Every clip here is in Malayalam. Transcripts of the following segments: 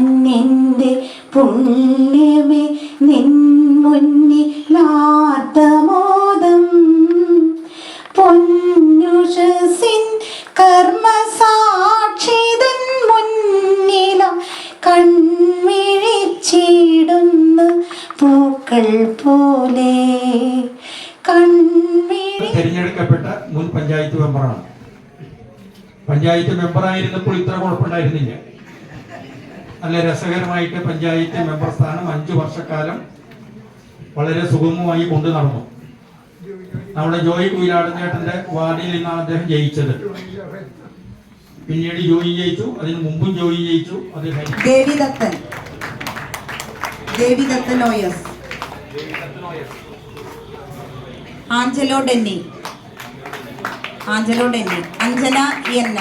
മഞ്ഞിന്റെ പുണ്യമേ നിൻ മുന്നിലാത്തമോദം പൊന്നുഷസിൻ കർമ്മസാക്ഷിതൻ മുന്നില കൺമിഴിച്ചിടുന്ന പൂക്കൾ പോലെ. തിരഞ്ഞെടുക്കപ്പെട്ട മുൻ പഞ്ചായത്ത് മെമ്പറാണ്. പഞ്ചായത്ത് മെമ്പറായിരുന്നപ്പോൾ ഇത്ര കുഴപ്പമുണ്ടായിരുന്നില്ല. നല്ല രസകരമായിട്ട് പഞ്ചായത്ത് മെമ്പർ സ്ഥാനം അഞ്ചു വർഷക്കാലം വളരെ സുഗമമായി കൊണ്ടു നടന്നു. നമ്മുടെ ജോയി കുയിലാടൻ ചേട്ടന്റെ വാർഡിൽ നിന്നാണ് അദ്ദേഹം ജയിച്ചത്. പിന്നീട് ജോയി ജയിച്ചു അതിന് മുമ്പും ജോയി ജയിച്ചു അത് Devidathan. Angelo Denny. Angelo Denny. Anjana എന്ന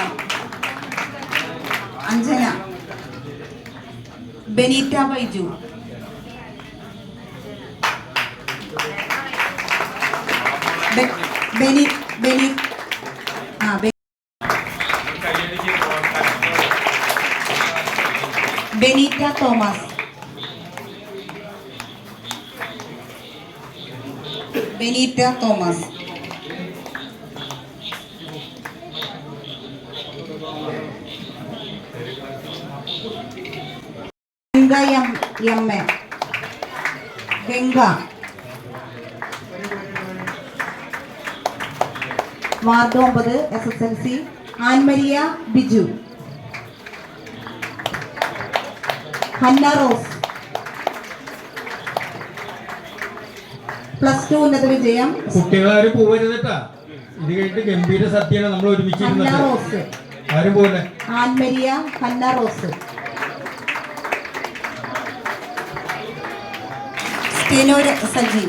Anjana. Benita Baiju. Be Benit, Ah, Benita Tomás. Benita Tomás. M Ganga. Ward ഒമ്പത് S S L C Annmaria Biju. Hannah Rose. Plus two ഉന്നത വിജയം. കുട്ടികളാരും പോവരുതട്ടാ. ഇത് കഴിഞ്ഞിട്ട് ഗംഭീര സദ്യയാണ് നമ്മൾ ഒരുമിച്ച് Annmaria Hannah Rose. Steno Saji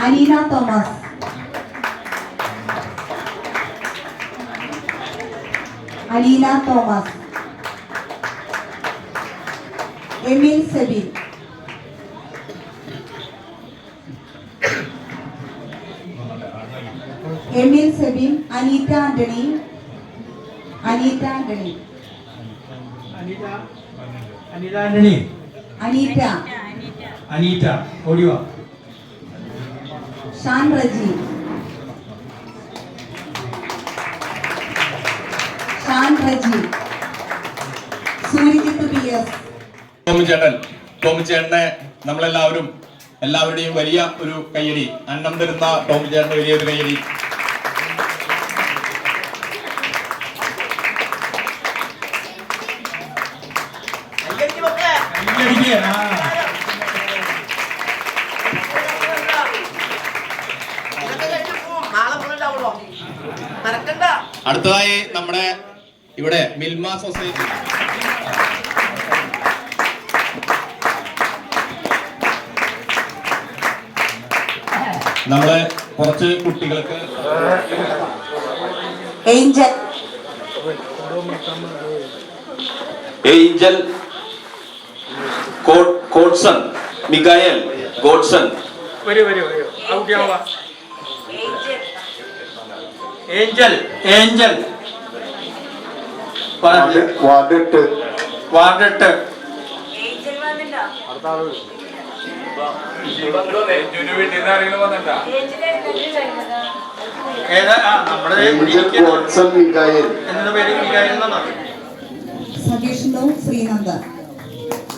Aleena Thomas Aleena Thomas Emil Sebin Emil Sebin Anitta Antony Anitta Antony Anitha Antony Anitta. Anitta ഓടിയോ Shan Reji Shan Reji Surajith P S. Tommy ചേട്ടൻ ടോമി ചേട്ടനെ നമ്മളെല്ലാവരും എല്ലാവരുടെയും വലിയ ഒരു കയ്യടി അന്നം തരുന്ന ടോമി ചേട്ടന്റെ വലിയൊരു കയ്യടി. മറക്കണ്ട അടുത്തതായി നമ്മുടെ ഇവിടെ മിൽമ സൊസൈറ്റി. നമ്മളെ കുറച്ച് കുട്ടികൾക്ക് Angel. Angel Godson Michael Godson. Angel Angel. Ward ward എട്ട് വാർഡ്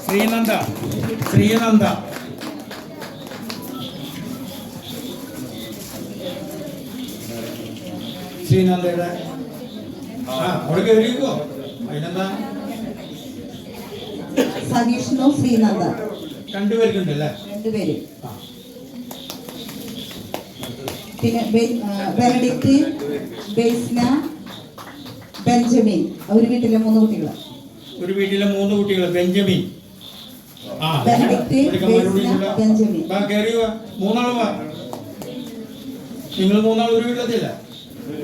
ശ്രീനന്ദ ശ്രീനന്ദ. ശ്രീനന്ദ ശ്രീനന്ദയുടെ ആ അവിടെ കയറിയിരിക്കോ അതിനെന്താ? സതീഷ്ണു ശ്രീനന്ദ? രണ്ടുപേർക്കുണ്ടല്ലേ? രണ്ടുപേര്. പിന്നെ ബെനഡിക്റ്റ് ബേസ്ന ബെഞ്ചമിൻ. ഒരു വീട്ടിലെ മൂന്ന് കുട്ടികൾ ഒരു വീട്ടിലെ മൂന്ന് കുട്ടികൾ ബെഞ്ചമിൻ. മൂന്നാൾ വാ. നിങ്ങൾ മൂന്നാൾ ഒരു വീട്ടിലെത്തില്ല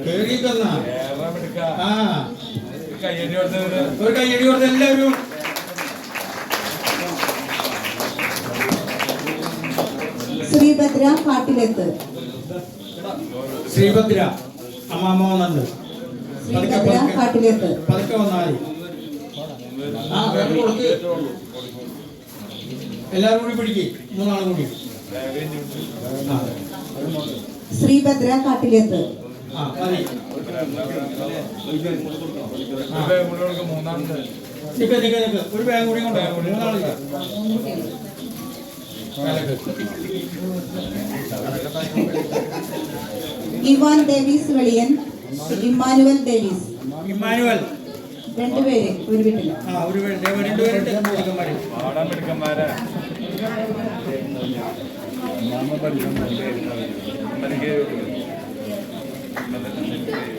കയറി തന്നാ ആ. ഒരു കയ്യടി കൊടുത്ത എല്ലാവരും ശ്രീഭദ്ര പാട്ടിലെത്ത് ശ്രീഭദ്ര. അമ്മാമ്മ വന്നുണ്ട് കാട്ടിലേത്ത്. പതുക്കെ വന്നാൽ ആ വേറെ കൊടുക്ക്. എല്ലാവരും കൂടി പിടിക്ക്. മൂന്നാളും കൂടി. ശ്രീഭദ്ര കാട്ടിലേത്ത് ഒരു ബാഗ് കൂടി കൊണ്ടോ മൂന്നാളില്ല. Ivan Davis Veliyan Emmanuel Davis. Emmanuel. രണ്ടുപേര് ഒരു വീട്ടിൽ ആ ഒരു പേര് രണ്ടുപേരുണ്ട് മിടുക്കന്മാര്.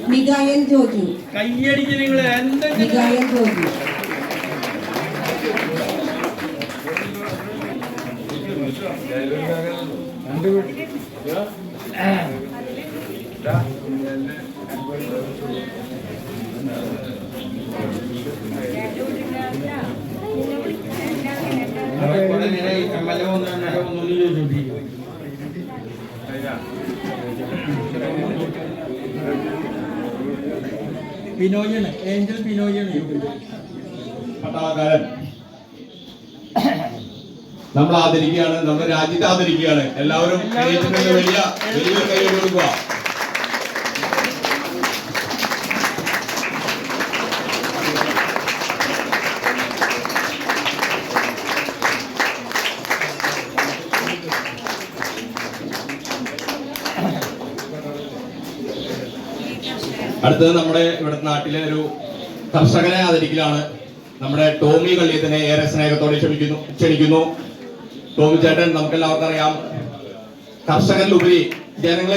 മികായൽ ജോജു. കയ്യടിക്ക് നിങ്ങൾ എന്തെങ്കിലും മികായൽ ജോജു. കുറെ ബിനോയാണ് ഏഞ്ചൽ പിനോയാണ് പട്ടാളക്കാരൻ. നമ്മൾ ആദരിക്കുകയാണ് നമ്മുടെ രാജ്യത്തെ ആദരിക്കുകയാണ്. എല്ലാവരും വലിയ വലിയ കൈ കൊടുക്കുക. അടുത്തത് നമ്മുടെ ഇവിടെ നാട്ടിലെ ഒരു കർഷകനെ ആദരിക്കലാണ് നമ്മുടെ ടോമി കള്ളിയത്തിനെ ഏറെ സ്നേഹത്തോടെ ക്ഷണിക്കുന്നു ക്ഷണിക്കുന്നു. ടോമി ചേട്ടൻ നമുക്കെല്ലാവർക്കും അറിയാം. കർഷകരിലുപരി ജനങ്ങളെ